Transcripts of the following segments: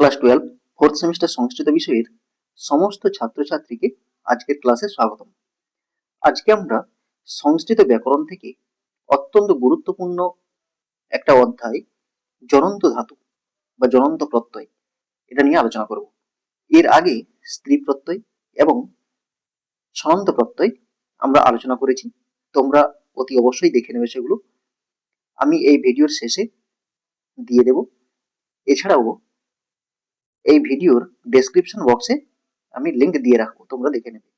Class twelve, fourth semester Sanskrit বিষয়ের সমস্ত ছাত্রছাত্রীকে আজকের ক্লাসে স্বাগতম। আজকে আমরা সংস্কৃত ব্যাকরণ থেকে অত্যন্ত গুরুত্বপূর্ণ একটা অধ্যায় জনন্ত ধাতু বা জনন্ত প্রত্যয়, এটা নিয়ে আলোচনা করব। এর আগে স্ত্রী প্রত্যয় এবং সনন্ত প্রত্যয় আমরা আলোচনা করেছি। তোমরা অতি অবশ্যই দেখে নেবে সেগুলো। আমি এই ভিডিওর শেষে দিয়ে দেব। এছাড়াও এই ভিডিওর ডেসক্রিপশন বক্সে আমি লিংক দিয়ে রাখব, তোমরা দেখে নেবে।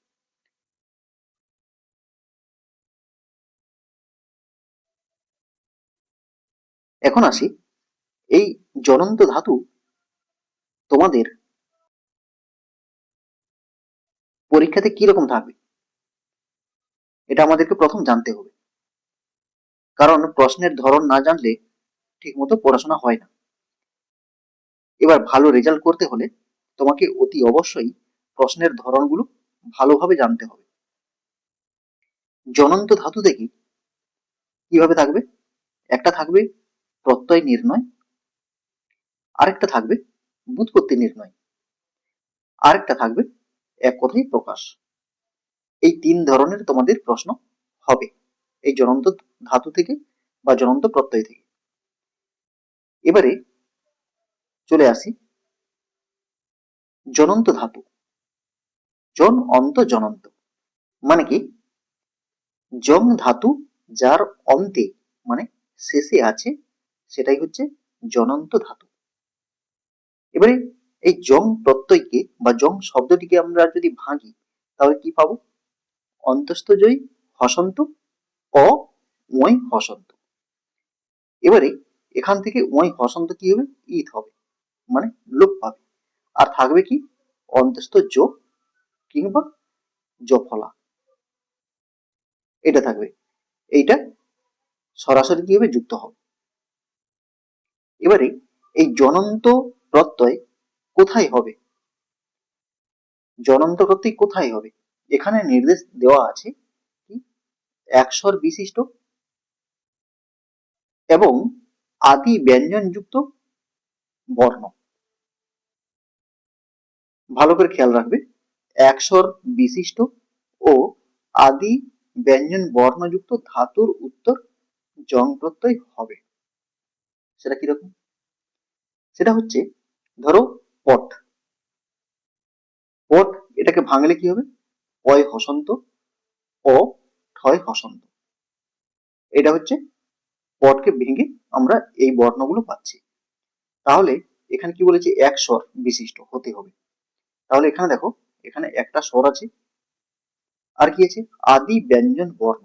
এখন আসি, এই জ্বলন্ত ধাতু তোমাদের পরীক্ষাতে কি রকম থাকবে? এটা আমাদেরকে প্রথম জানতে হবে। কারণ প্রশ্নের ধরন না জানলে ঠিকমতো পড়াশোনা হয় না। এবার ভালো রেজাল্ট করতে হলে তোমাকে অতি অবশ্যই প্রশ্নের ধরনগুলো ভালোভাবে জানতে হবে। জনন্ত ধাতু দেখি, কীভাবে থাকবে? একটা থাকবে প্রত্যয় নির্ণয়, আরেকটা থাকবে বুৎপত্তি নির্ণয়, আরেকটা থাকবে এক কথাই প্রকাশ। এই তিন ধরনের তোমাদের প্রশ্ন হবে এই জ্বলন্ত ধাতু থেকে বা জ্বলন্ত প্রত্যয় থেকে। এবারে চলে আসি। জনন্ত ধাতু। জন অন্ত জনন্ত। মানে কি? জং ধাতু যার অন্তে মানে শেষে আছে, সেটাই হচ্ছে জনন্ত ধাতু। এবারে এই জং প্রত্যয়কে বা জং শব্দটিকে আমরা যদি ভাঙি, তাহলে কি পাবো? অন্তস্থজয়ী হসন্ত অ ওই হসন্ত। এবারে এখান থেকে ওই হসন্ত কি হবে? ঈদ হবে। মানে লোপ পাবে। আর থাকবে কি? অন্তস্থ যোগ কিংবা জফলা এটা থাকবে। এইটা সরাসরি কি হবে? যুক্ত হবে। এবারে এই জনন্ত প্রত্যয় কোথায় হবে? জনন্ত প্রত্যয় কোথায় হবে? এখানে নির্দেশ দেওয়া আছে কি? একস্বর বিশিষ্ট এবং আদি ব্যঞ্জন যুক্ত বর্ণ। ভালো করে খেয়াল রাখবে। একস্বর বিশিষ্ট ও আদি ব্যঞ্জন বর্ণযুক্ত ধাতুর উত্তর জং প্রত্যয় হবে। সেটা কীরকম সেটা হচ্ছে, ধরো পট। পট এটাকে ভাঙলে কি হবে? অয় হসন্ত অ ঠয় হসন্ত। এটা হচ্ছে পটকে ভেঙে আমরা এই বর্ণগুলো পাচ্ছি। তাহলে এখানে কি বলেছে? এক স্বর বিশিষ্ট হতে হবে। তাহলে এখানে দেখো, এখানে একটা স্বর আছে, আর কি আছে? আদি ব্যঞ্জন বর্ণ।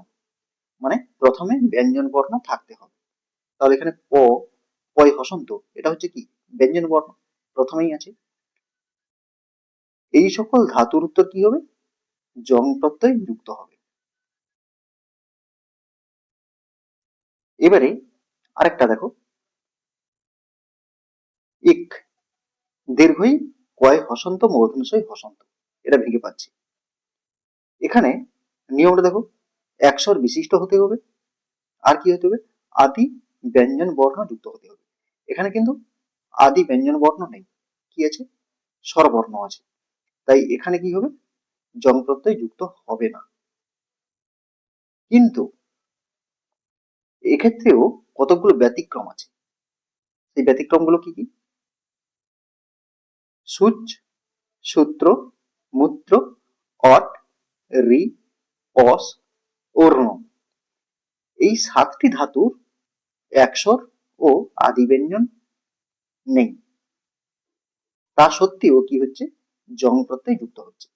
মানে প্রথমে ব্যঞ্জন বর্ণ থাকতে হবে। তাহলে এখানে প, পয় হসন্ত, এটা হচ্ছে কি? ব্যঞ্জন বর্ণ। প্রথমেই আছে। এই সকল ধাতুর উত্তর কি হবে? জং প্রত্যয় যুক্ত হবে। এবারে আরেকটা দেখো। ইক, দীর্ঘই কয় হসন্ত মূর্ধন্যশয় হসন্ত। এটা ভেঙে পাচ্ছি। এখানে নিয়মটা দেখো, একশোর বিশিষ্ট হতে হবে। আর কি হতে হবে? আদি ব্যঞ্জন বর্ণ যুক্ত হতে হবে। এখানে কিন্তু আদি ব্যঞ্জন বর্ণ নেই। কি আছে? স্বরবর্ণ আছে। তাই এখানে কি হবে? জং প্রত্যয় যুক্ত হবে না। কিন্তু এক্ষেত্রেও কতগুলো ব্যতিক্রম আছে। সেই ব্যতিক্রমগুলো কি কি? সূচ, সূত্র, মূত্র, অট, রি, অস, অর্ণ। এই সাতটি ধাতুর একস্বর ও আদি ব্যঞ্জন নেই। তা সত্ত্বেও কি হচ্ছে? জং প্রত্যয় যুক্ত হচ্ছে।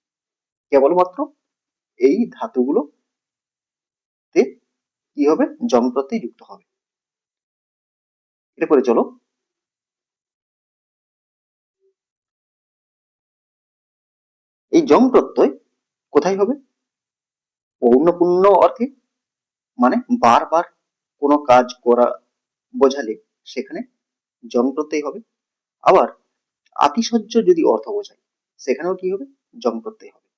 কেবলমাত্র এই ধাতুগুলো তে কি হবে? জং প্রত্যয় যুক্ত হবে। এরপরে চলো জং প্রত্যয় কোথায় হবে? পৌর্ণপূর্ণ অর্থে? মানে বারবার কোনো কাজ করা বোঝালে সেখানে জং প্রত্যয় হবে। আবার আতিশয্য যদি অর্থ বোঝায়, সেখানেও কি হবে? জং প্রত্যয় হবে।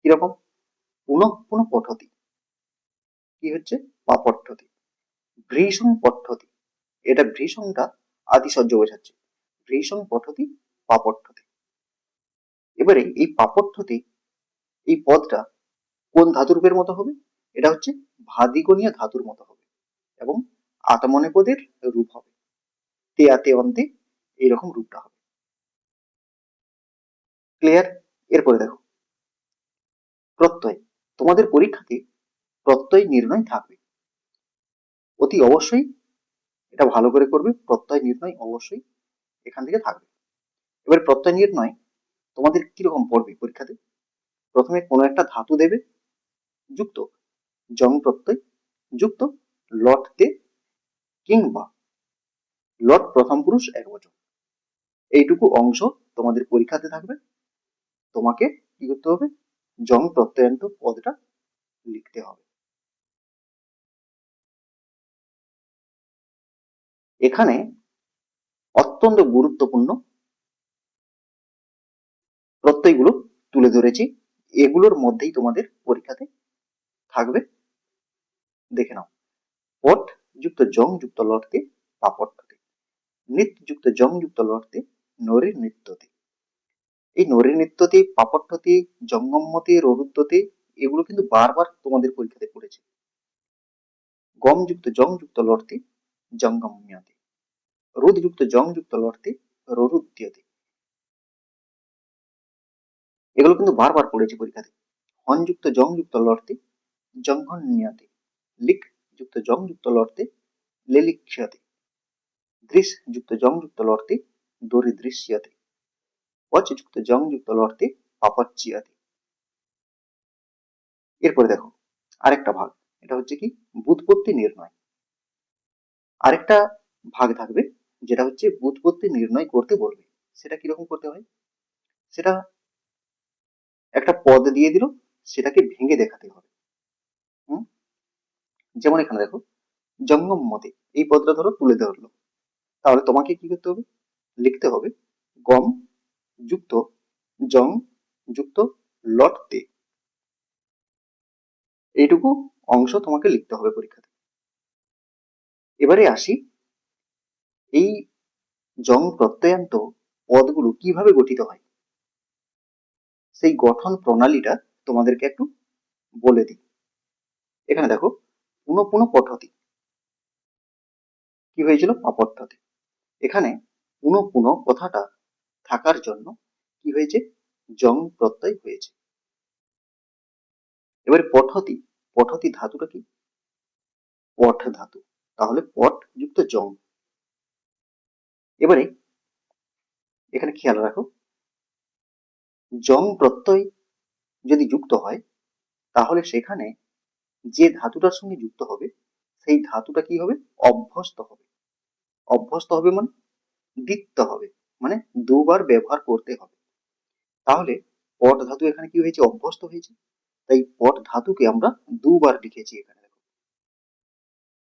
কীরকম? পুনঃ পঠতি। কি হচ্ছে? পাপঠ্যতি ভৃষং পঠ্যতি এটা ভৃষংটা আতিশয্য বোঝাচ্ছে। ভৃষং পঠতি পাপঠ্যতে এবারে এই পাপঠ্যতে এই পদটা কোন ধাতুরূপের মতো হবে? এটা হচ্ছে ভাদিগণীয় ধাতুর মতো হবে এবং আতমনে পদের রূপ হবে। তে অন্তে এইরকম রূপটা হবে। ক্লিয়ার এরপরে দেখো। প্রত্যয়। তোমাদের পরীক্ষাতে প্রত্যয় নির্ণয় থাকবে। অতি অবশ্যই এটা ভালো করে করবে। প্রত্যয় নির্ণয় অবশ্যই এখান থেকে থাকবে। এবার প্রত্যয় নির্ণয় তোমাদের কীরকম পড়বে পরীক্ষাতে? প্রথমে কোনো একটা ধাতু দেবে, যুক্ত, জং প্রত্যয়, যুক্ত লটতে কিংবা লট প্রথম পুরুষ এক বছর এইটুকু অংশ তোমাদের পরীক্ষাতে থাকবে। তোমাকে কি করতে হবে? জং প্রত্যয়ন্ত পদটা লিখতে হবে। এখানে অত্যন্ত গুরুত্বপূর্ণ প্রত্যয়গুলো তুলে ধরেছি। এগুলোর মধ্যেই তোমাদের পরীক্ষাতে থাকবে। দেখে নাও। পট যুক্ত জং যুক্ত লটতে পাপট্টতে নৃত্য যুক্ত জং যুক্ত লটতে নরীর নৃত্যতে। এই নরীর নৃত্যতে পাপট্টতে জঙ্গমতে ররুদ্যতে এগুলো কিন্তু বারবার তোমাদের পরীক্ষাতে পড়েছে। গম যুক্ত জং যুক্ত লড়তে জঙ্গম্যতে রোদ যুক্ত জং যুক্ত লড়তে ররুদ্যতে এগুলো কিন্তু বারবার পড়েছে পরীক্ষাতে। হন যুক্ত লড়তে জঙ্ঘন্যতে লিক যুক্ত যুক্ত লড়তে লেলিক্ষতে দৃশ যুক্ত যুক্ত লড়তে দরিদৃশ্যতে পচ যুক্ত লড়তে পাপচ্চিয়াতে এরপরে দেখো, আরেকটা ভাগ, এটা হচ্ছে কি? বুৎপত্তি নির্ণয়। আরেকটা ভাগ থাকবে, যেটা হচ্ছে বুৎপত্তি নির্ণয় করতে বলবে। সেটা কীরকম করতে হয়? সেটা একটা পদ দিয়ে দিল, সেটাকে ভেঙে দেখাতে হবে। যেমন এখানে দেখো, জঙ্গম মতে, এই পদটা ধরো তুলে ধরলো। তাহলে তোমাকে কি করতে হবে? লিখতে হবে, গম যুক্ত জং যুক্ত লটতে। এইটুকু অংশ তোমাকে লিখতে হবে পরীক্ষাতে। এবারে আসি, এই জং প্রত্যয়ান্ত পদগুলো কীভাবে গঠিত হয়? সেই গঠন প্রণালীটা তোমাদেরকে একটু বলে দিই। এখানে দেখো পুনঃ পুনঃ পঠতি কি হয়েছিল? অপঠ্যতে এখানে পুনঃ পুনঃ কথাটা থাকার জন্য কি হয়েছে? জং প্রত্যয় হয়েছে। এবার পঠতি পঠতি ধাতুটা কি? পঠ ধাতু। তাহলে পট যুক্ত জং এবারে এখানে খেয়াল রাখো জং প্রত্যয় যদি যুক্ত হয়, তাহলে সেখানে যে ধাতুটার সঙ্গে যুক্ত হবে, সেই ধাতুটা কি হবে? অভ্যস্ত হবে। অভ্যস্ত হবে মানে দ্বিত্ব হবে মানে দুবার ব্যবহার করতে হবে। তাহলে পট ধাতু এখানে কি হয়েছে? অভ্যস্ত হয়েছে। তাই পট ধাতুকে আমরা দুবার লিখেছি এখানে দেখো।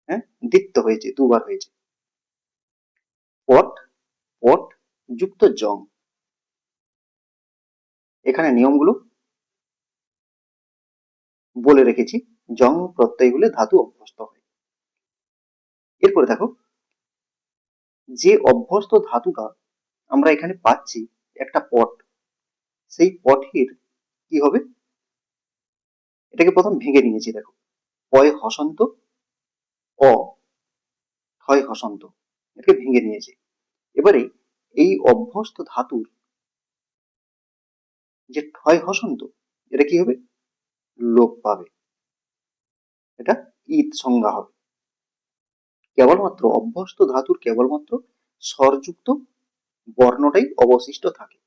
হ্যাঁ? দ্বিত্ব হয়েছে, দুবার হয়েছে। পট পট যুক্ত জং এখানে নিয়মগুলো বলে রেখেছি। জং প্রত্যয় হলে ধাতু অভ্যস্ত হয়। এরপরে দেখো, যে অভ্যস্ত ধাতুটা আমরা এখানে পাচ্ছি, একটা পট, সেই পটের কি হবে? এটাকে প্রথম ভেঙে নিয়েছি, দেখো। পয় হসন্ত, অ, ক্ষয় হসন্ত, এটাকে ভেঙে নিয়েছি। এবারে এই অভ্যস্ত ধাতুর যে ঠয় হসন্ত, এটা কি হবে? লোপ পাবে। এটা ঈদ সংজ্ঞা হবে। কেবলমাত্র অভ্যস্ত ধাতুর কেবলমাত্র স্বরযুক্ত বর্ণটাই অবশিষ্ট থাকে।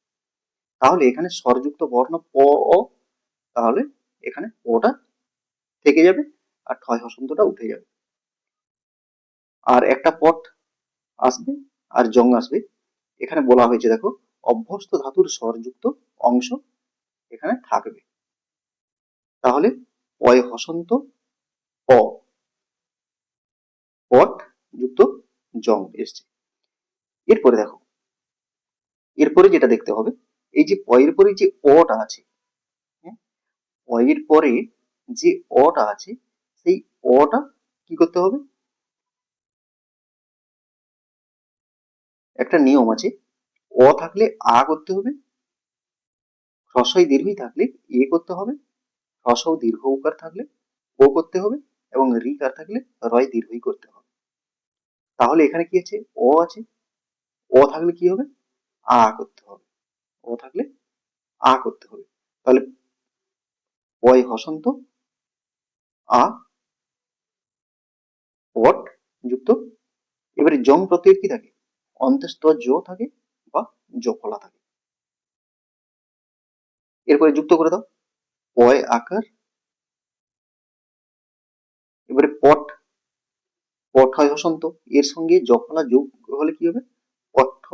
তাহলে এখানে স্বরযুক্ত বর্ণ প, অ, তাহলে এখানে পটা থেকে যাবে আর ঠয় হসন্তটা উঠে যাবে। আর একটা পট আসবে আর জং আসবে। এখানে বলা হয়েছে, দেখো অভ্যস্ত ধাতুর স্বরযুক্ত অংশ এখানে থাকবে। তাহলে পয় হসন্ত অ পট যুক্ত জং এসছে। এরপরে দেখো, এরপরে যেটা দেখতে হবে, এই যে পয়ের পরে যে অটা আছে হ্যাঁ পয়ের পরে যে অটা আছে, সেই অটা কি করতে হবে? একটা নিয়ম আছে অ থাকলে আ করতে হবে। হ্রস্বই দীর্ঘই থাকলে এ করতে হবে। হ্রস্ব দীর্ঘ উকার থাকলে ও করতে হবে এবং রিকার থাকলে রয় দীর্ঘই করতে হবে। তাহলে এখানে কি আছে? অ আছে। অ থাকলে কি হবে? আ করতে হবে। ও থাকলে আ করতে হবে। তাহলে অয় হসন্ত আ পট যুক্ত। এবারে জং প্রত্যয়ের কি থাকে? অন্তস্থ জ থাকে। বা জফলা থাকে। এরপরে যুক্ত করে দাও। পয় আকার। এবারে পট। পট হয় হসন্ত এর সঙ্গে জফলা যোগ হলে কি হবে? পট্ঠ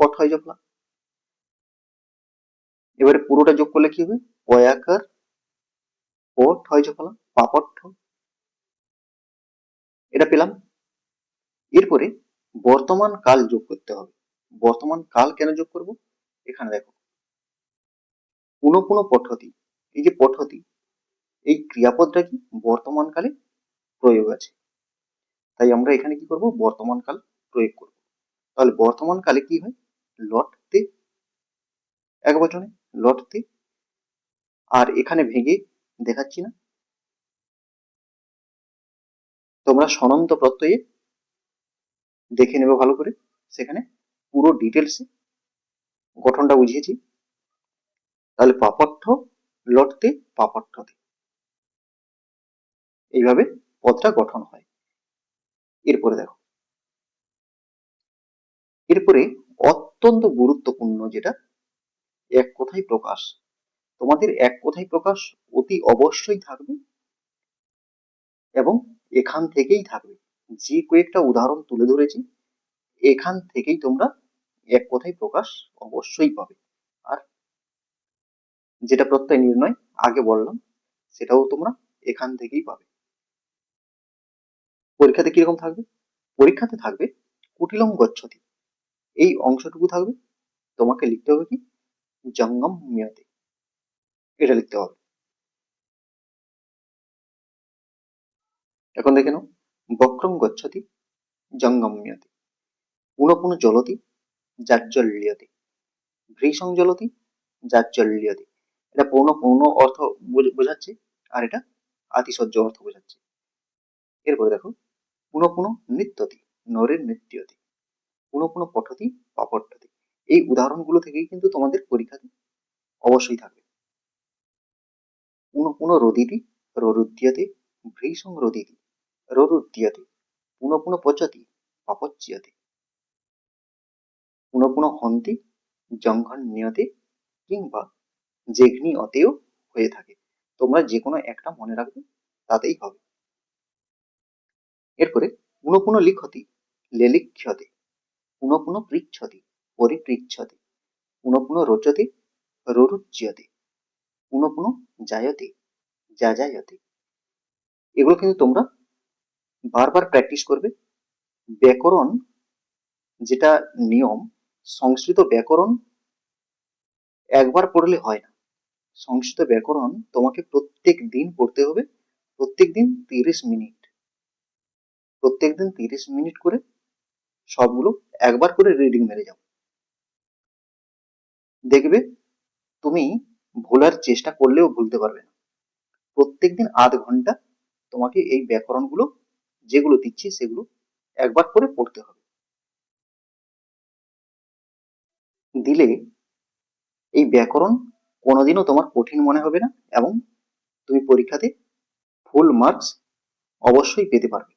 পট হয় জফলা এবারে পুরোটা যোগ করলে কি হবে? পয়াকার পট হয় জফলা পাপট্ঠ এটা পেলাম। এরপরে বর্তমান কাল যোগ করতে হবে। বর্তমান কাল কেন যোগ করব? এখানে দেখো। পুনঃ পুনঃ পদ্ধতি, এই যে পদ্ধতি, এই ক্রিয়াপদটা কি? বর্তমান কালে প্রয়োগ আছে। তাই আমরা এখানে কি করব? বর্তমান কাল প্রয়োগ করব। তাহলে বর্তমান কালে কি হয়? লটতে, এক বচনে, লটতে। আর এখানে ভেঙে দেখাচ্ছি না। তোমরা সনন্ত প্রত্যয়ে দেখে নেবে ভালো করে, সেখানে পুরো ডিটেলসে গঠনটা বুঝিয়েছি। তাহলে পাপট্ঠ লটতে পাপট্ঠতে এইভাবে পদটা গঠন হয়। এরপরে দেখো। এরপরে অত্যন্ত গুরুত্বপূর্ণ যেটা, এক কথায় প্রকাশ। তোমাদের এক কথায় প্রকাশ অতি অবশ্যই থাকবে এবং এখান থেকেই থাকবে। যে কয়েকটা উদাহরণ তুলে ধরেছি, এখান থেকেই তোমরা এক কথায় প্রকাশ অবশ্যই পাবে। আর যেটা প্রত্যয় নির্ণয় আগে বললাম, সেটাও তোমরা এখান থেকেই পাবে। পরীক্ষাতে কীরকম থাকবে? পরীক্ষাতে থাকবে কুটিলম গচ্ছতি। এই অংশটুকু থাকবে, তোমাকে লিখতে হবে কি? জঙ্গম মিয়তে। এটা লিখতে হবে। এখন দেখে নাও, বক্রম গচ্ছতি জঙ্গম্যতে পুনঃ পুনঃ জলতি জাজ্জল্যতে ভৃসং জলতি জাজ্জল্যতে এটা পৌন পৌন অর্থ বোঝাচ্ছে, আর এটা আতিশয্য অর্থ বোঝাচ্ছে। এরপরে দেখো, পুনঃ পুনঃ নৃত্যতি, নরের নৃত্যতি, পুনঃ পুনঃ পঠতি পাপঠতি এই উদাহরণগুলো থেকেই কিন্তু তোমাদের পরীক্ষাতে অবশ্যই থাকবে। পুনঃ পুনঃ রদিতি, ররুদ্যতে ভৃসং রদিতি ররুদ্যতে, পুনঃ পুনঃ পচতি পাপচ্যতে পুনঃ পুনঃ হন্তি জঙ্ঘন্যতে কিংবা যেঘ্নি অতেও হয়ে থাকে। তোমরা যে কোনো একটা মনে রাখবে, তাতেই হবে। এরপরে পুনঃ পুনঃ লিখতি লেলিক্ষতে পুনঃ পুনঃ পৃচ্ছতি, পরিপৃচ্ছতে। পুনঃ পুনঃ রোচতে, ররুচ্যতে। পুনঃ পুনঃ জায়তে যাজায়তে এগুলো কিন্তু তোমরা বারবার প্র্যাকটিস করবে। ব্যাকরণ যেটা নিয়ম সংস্কৃত ব্যাকরণ একবার পড়লে হয় না। সংস্কৃত ব্যাকরণ তোমাকে প্রত্যেক দিন পড়তে হবে, প্রত্যেক দিন তিরিশ মিনিট। প্রত্যেক দিন তিরিশ মিনিট করে সবগুলো একবার করে রিডিং মেরে যাও। দেখবে তুমি ভোলার চেষ্টা করলেও ভুলতে পারবে না। প্রত্যেক দিন আধ ঘণ্টা তোমাকে এই ব্যাকরণগুলো যেগুলো দিচ্ছি সেগুলো একবার করে পড়তে হবে। দিলে এই ব্যাকরণ কোনোদিনও তোমার কঠিন মনে হবে না এবং তুমি পরীক্ষাতে ফুল মার্কস অবশ্যই পেতে পারবে।